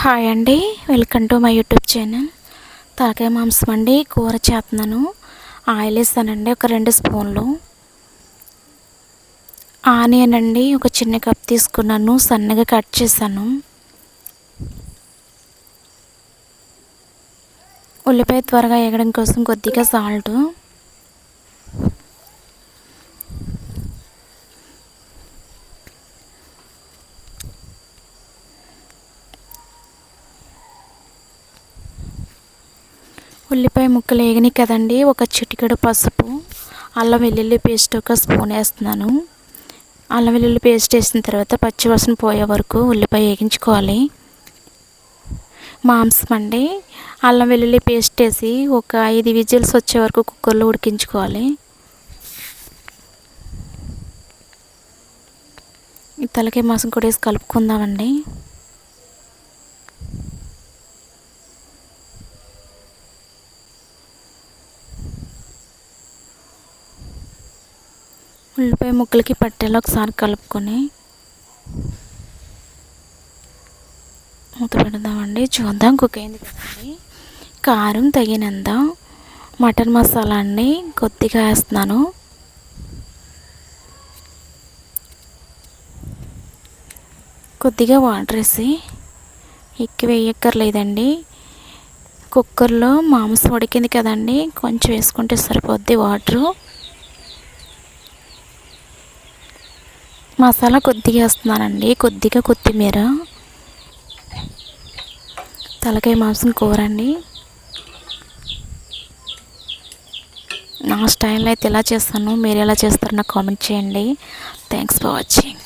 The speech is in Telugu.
హాయ్ అండి. Welcome to my YouTube channel. తలకాయ మాంసం అండి కూర చేస్తున్నాను ఆయిల్ వేస్తానండి ఒక రెండు స్పూన్లు. ఆనియన్ అండి ఒక చిన్న కప్ తీసుకున్నాను. సన్నగా కట్ చేశాను. ఉల్లిపాయ త్వరగా వేగడం కోసం కొద్దిగా సాల్ట్. ఉల్లిపాయ ముక్కలు వేగని కదండి. ఒక చిటికెడు పసుపు అల్లం వెల్లుల్లి పేస్ట్ ఒక స్పూన్ వేస్తున్నాను. అల్లం వెల్లుల్లి పేస్ట్ వేసిన తర్వాత పచ్చివాసన పోయే వరకు ఉల్లిపాయ వేగించుకోవాలి. మాంసం అండి. అల్లం వెల్లుల్లి పేస్ట్ వేసి ఒక ఐదు విజిల్స్ వచ్చే వరకు కుక్కర్లో ఉడికించుకోవాలి. ఈ తలకాయ మాంసం కూడా వేసి కలుపుకుందామండి. ఉల్లిపాయ ముక్కలకి పట్టేలా ఒకసారి కలుపుకొని మూత పెడదామండి. చూద్దాం కుక్ అయింది కదండి కారం తగినంత మటన్ మసాలా అండి. కొద్దిగా వేస్తున్నాను. కొద్దిగా వాటర్ వేసి ఎక్కువ వేయక్కర్లేదండి. కుక్కర్లో మాంసం ఉడికింది కదండి. కొంచెం వేసుకుంటే సరిపోద్ది వాటరు. మసాలా కొద్దిగా వేస్తున్నానండి. కొద్దిగా కొత్తిమీర తలకాయ మాంసం కూర అండి. నా స్టైల్లో అయితే ఇలా చేస్తాను మీరు ఎలా చేస్తారో నాకు కామెంట్ చేయండి. Thanks for watching